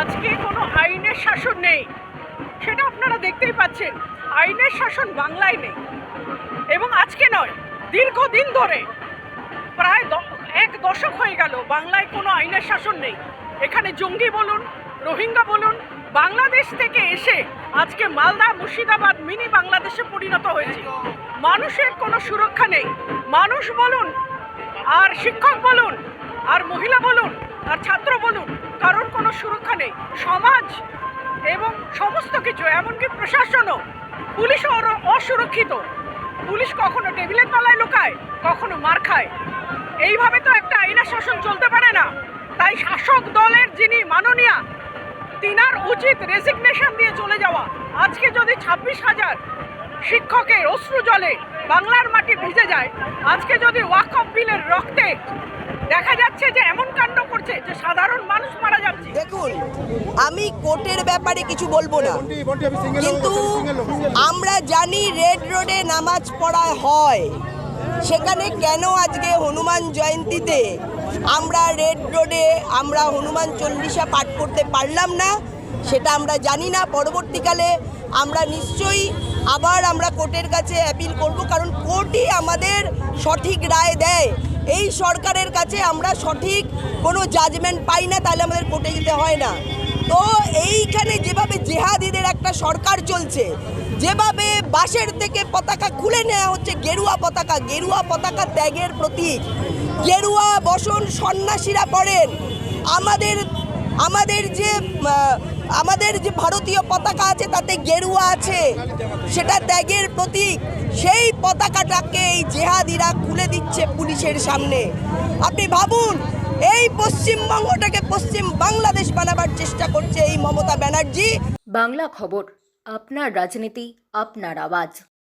আজকে কোনো আইনের শাসন নেই। সেটা আপনারা দেখতেই পাচ্ছেন। আইনের শাসন বাংলায় নেই। এবং আজকে নয়, দীর্ঘদিন ধরে প্রায় এক দশক হয়ে গেল বাংলায় কোনো আইনের শাসন নেই। এখানে জঙ্গি বলুন, রোহিঙ্গা বলুন, বাংলাদেশ থেকে এসে আজকে মালদা, মুর্শিদাবাদ মিনি বাংলাদেশে পরিণত হয়েছে। মানুষের কোনো সুরক্ষা নেই। মানুষ বলুন, আর শিক্ষক বলুন, আর মহিলা বলুন আর ছাত্র বলুন কারোর কোনো সুরক্ষা নেই। সমাজ এবং সমস্ত কিছু, এমনকি প্রশাসনও, পুলিশও অসুরক্ষিত। পুলিশ কখনো টেবিলের তলায় লুকায়, কখনো মার খায়। এইভাবে তো একটা আইনা শাসন চলতে পারে না। তাই শাসক দলের যিনি মাননীয়া, তিনার উচিত রেজিগনেশন দিয়ে চলে যাওয়া। আজকে যদি ছাব্বিশ হাজার শিক্ষকের অশ্রু জলে বাংলার মাটি ভিজে যায়, আজকে যদি ওয়াকফ বিলের রক্তে দেখা যাচ্ছে যে এমন করছে যে সাধারণ মানুষ মারা যাচ্ছে। দেখুন আমি কোর্টের ব্যাপারে কিছু বলব না। কিন্তু আমরা জানি রেড রোডে নামাজ পড়া হয়। সেখানে কেন আজকে হনুমান জয়ন্তীতে আমরা রেড রোডে আমরা হনুমান চল্লিশা পাঠ করতে পারলাম না সেটা আমরা জানি না। পরবর্তীকালে আমরা নিশ্চয়ই আবার আমরা কোর্টের কাছে অ্যাপিল করব কারণ কোর্টই আমাদের সঠিক রায় দেয়। এই সরকারের কাছে আমরা সঠিক কোনো জাজমেন্ট পাই না, তাহলে আমাদের কোর্টে যেতে হয় না। তো এইখানে যেভাবে জেহাদিদের একটা সরকার চলছে, যেভাবে বাসের থেকে পতাকা খুলে নেওয়া হচ্ছে, গেরুয়া পতাকা গেরুয়া পতাকা ত্যাগের প্রতীক, গেরুয়া বসন সন্ন্যাসীরা পড়েন। আমাদের আমাদের যে আমাদের যে ভারতীয় পতাকা আছে, তাতে গেরুয়া আছে। সেটা ত্যাগের প্রতীক। সেই পতাকাটাকে এই জেহাদিরা খুলে দিচ্ছে পুলিশের সামনে। আপনি ভাবুন, এই পশ্চিমবঙ্গটাকে পশ্চিম বাংলাদেশ বানাবার চেষ্টা করছে এই মমতা ব্যানার্জি। বাংলা খবর, আপনার রাজনীতি, আপনার আওয়াজ।